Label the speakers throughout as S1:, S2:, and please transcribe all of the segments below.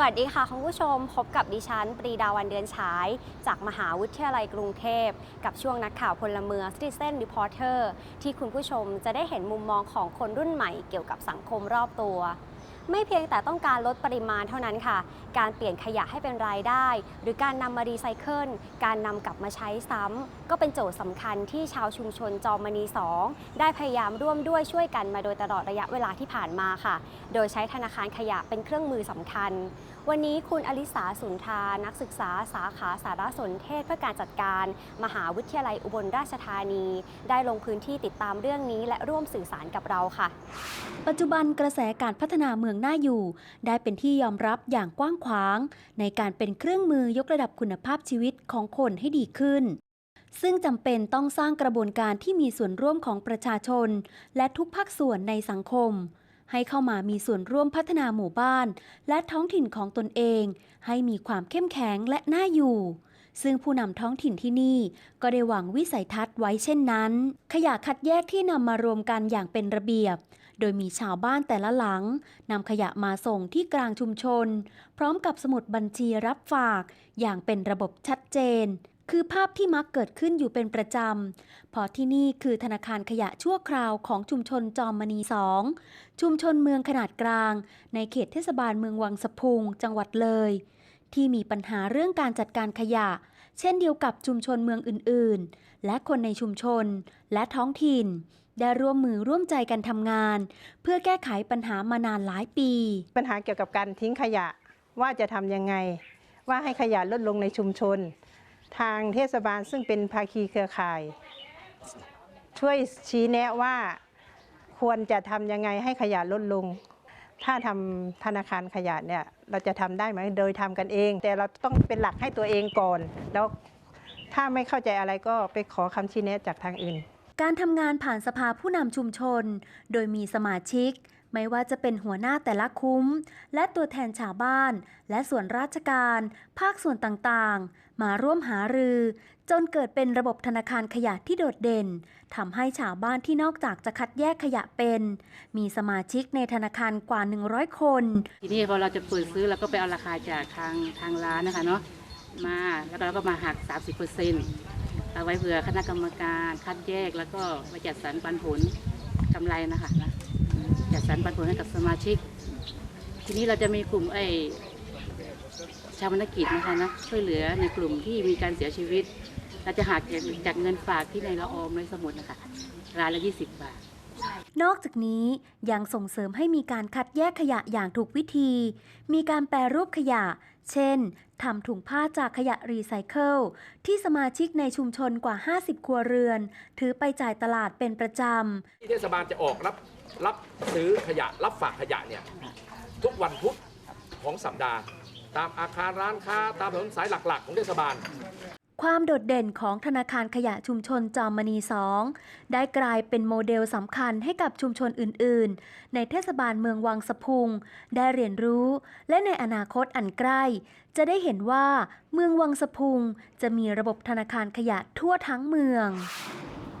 S1: สวัสดีค่ะคุณผู้ชมพบกับดิฉัน ปรีดาวันเดือนฉาย จากมหาวิทยาลัยกรุงเทพ กับช่วงนักข่าวพลเมือง Citizen Reporter ที่คุณผู้ชมจะได้เห็นมุมมองของคนรุ่นใหม่เกี่ยวกับสังคมรอบตัว ไม่เพียงแต่ต้องการลดปริมาณเท่านั้นค่ะ การเปลี่ยนขยะให้เป็นรายได้ หรือการนำมารีไซเคิล การนำกลับมาใช้ซ้ำ ก็เป็นโจทย์สำคัญที่ชาวชุมชนจอมมณี 2 ได้พยายามร่วมด้วยช่วยกันมาโดยตลอดระยะเวลาที่ผ่านมาค่ะ โดยใช้ธนาคารขยะเป็นเครื่องมือสำคัญ วันนี้คุณอลิสาสุนทา นักศึกษาสาขาสารสนเทศเพื่อการจัดการ มหาวิทยาลัยอุบลราชธานี ได้ลงพื้นที่ติดตามเรื่องนี้และร่วมสื่อสารกับเราค่ะ
S2: ปัจจุบันกระแสการพัฒนาเมืองน่าอยู่ ได้เป็นที่ยอมรับอย่างกว้างขวาง ในการเป็นเครื่องมือยกระดับคุณภาพชีวิตของคนให้ดีขึ้นซึ่งจำเป็นต้องสร้างกระบวนการที่มีส่วนร่วมของประชาชน และทุกภาคส่วนในสังคม ให้เข้ามามีส่วนร่วมพัฒนาหมู่บ้าน และท้องถิ่นของตนเอง ให้มีความเข้มแข็งและน่าอยู่ ซึ่งผู้นำท้องถิ่นที่นี่ก็ได้วางวิสัยทัศน์ไว้เช่นนั้น ขยะคัดแยกที่นำมารวมกันอย่างเป็นระเบียบ โดยมีชาวบ้านแต่ละหลังนำขยะมาส่งที่กลางชุมชน พร้อมกับสมุดบัญชีรับฝาก อย่างเป็นระบบชัดเจน คือภาพที่มักเกิดขึ้นอยู่เป็นประจำเพราะที่นี่คือธนาคารขยะชั่วคราวของชุมชนจอมมณีสองชุมชนเมืองขนาดกลาง ในเขตเทศบาลเมืองวังสะพุง จังหวัดเลย ที่มีปัญหาเรื่องการจัดการขยะ เช่นเดียวกับชุมชนเมืองอื่น ๆ และคนในชุมชนและท้องถิ่น ได้ร่วมมือร่วมใจกันทำงาน เพื่อแก้ไขปัญหามานานหลายปี
S3: ปัญหาเกี่ยวกับการทิ้งขยะว่าจะทำยังไง ว่าให้ขยะลดลงในชุมชน ทางเทศบาลซึ่งเป็นภาคีเครือข่าย ช่วยชี้แนะว่าควรจะทำยังไงให้ขยะลดลง ถ้าทำธนาคารขยะเนี่ยเราจะทำได้ไหมโดยทำกันเอง แต่เราต้องเป็นหลักให้ตัวเองก่อน แล้วถ้าไม่เข้าใจอะไรก็ไปขอคำชี้แนะจากทางอื่น
S2: การทำงานผ่านสภาผู้นำชุมชน โดยมีสมาชิก ไม่ว่าจะเป็นหัวหน้าแต่ละคุ้ม และตัวแทนชาวบ้าน และส่วนราชการ ภาคส่วนต่างๆ มาร่วมหารือ จนเกิดเป็นระบบธนาคารขยะที่โดดเด่นทำให้ชาวบ้านที่นอกจากจะคัดแยกขยะเป็น มีสมาชิกในธนาคารกว่า 100 คน
S4: ทีนี้พอเราจะเปิดซื้อเราก็ไปเอาราคาจากทางทางร้านนะคะเนาะมาแล้วเราก็มาหัก 30เปอร์เซ็นต์เอาไว้เผื่อคณะกรรมการคัดแยกแล้วก็มาจัดสรรปันผลกำไรนะคะ จัดสรรปันผลให้กับสมาชิก ทีนี้เราจะมีกลุ่มไอ้ชาวมนกิจนะคะนะช่วยเหลือในกลุ่มที่มีการเสียชีวิต เราจะหักจากจากเงินฝากที่ในละออมในสมุดนะคะรายละ 20 บาท
S2: นอกจากนี้ยังส่งเสริมให้มีการคัดแยกขยะอย่างถูกวิธี มีการแปรรูปขยะ เช่น ทำถุงผ้าจากขยะรีไซเคิล ที่สมาชิกในชุมชนกว่า 50 ครัวเรือน ถือไปจ่ายตลาดเป็นประจำ
S5: ที่เทศบาลจะออกรับ รับซื้อขยะรับฝากขยะเนี่ยทุกวันพุธของสัปดาห์ ตามอาคารร้านค้า ตามถนนสายหลัก ๆ ของเทศบาล
S2: ความโดดเด่นของธนาคารขยะชุมชนจอมมณีสองได้กลายเป็นโมเดลสำคัญให้กับชุมชนอื่น ๆ ในเทศบาลเมืองวังสะพุง ได้เรียนรู้ และในอนาคตอันใกล้ จะได้เห็นว่าเมืองวังสะพุงจะมีระบบธนาคารขยะทั่วทั้งเมือง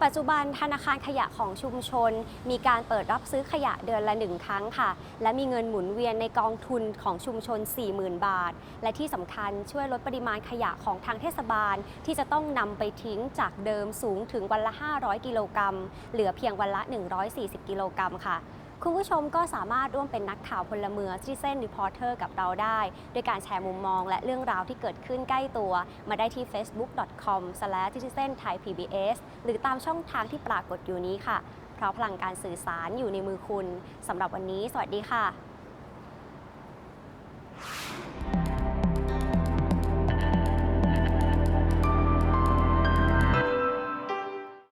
S1: ปัจจุบันธนาคารขยะของชุมชน มีการเปิดรับซื้อขยะเดือนละหนึ่งครั้งค่ะ และมีเงินหมุนเวียนในกองทุนของชุมชน 40,000 บาท และที่สำคัญช่วยลดปริมาณขยะของทางเทศบาล ที่จะต้องนำไปทิ้งจากเดิมสูงถึงวันละ 500 กิโลกรัมเหลือเพียงวันละ 140 กิโลกรัมค่ะ คุณผู้ชมก็สามารถร่วมเป็นนักข่าวพลเมืองที่เส้นรีพอร์เตอร์กับเราได้ด้วยการแชร์มุมมองและเรื่องราวที่เกิดขึ้นใกล้ตัว มาได้ที่ facebook.com/citizenthaipbs หรือตามช่องทางที่ปรากฏอยู่นี้ค่ะ เพราะพลังการสื่อสารอยู่ในมือคุณสำหรับวันนี้ สวัสดีค่ะ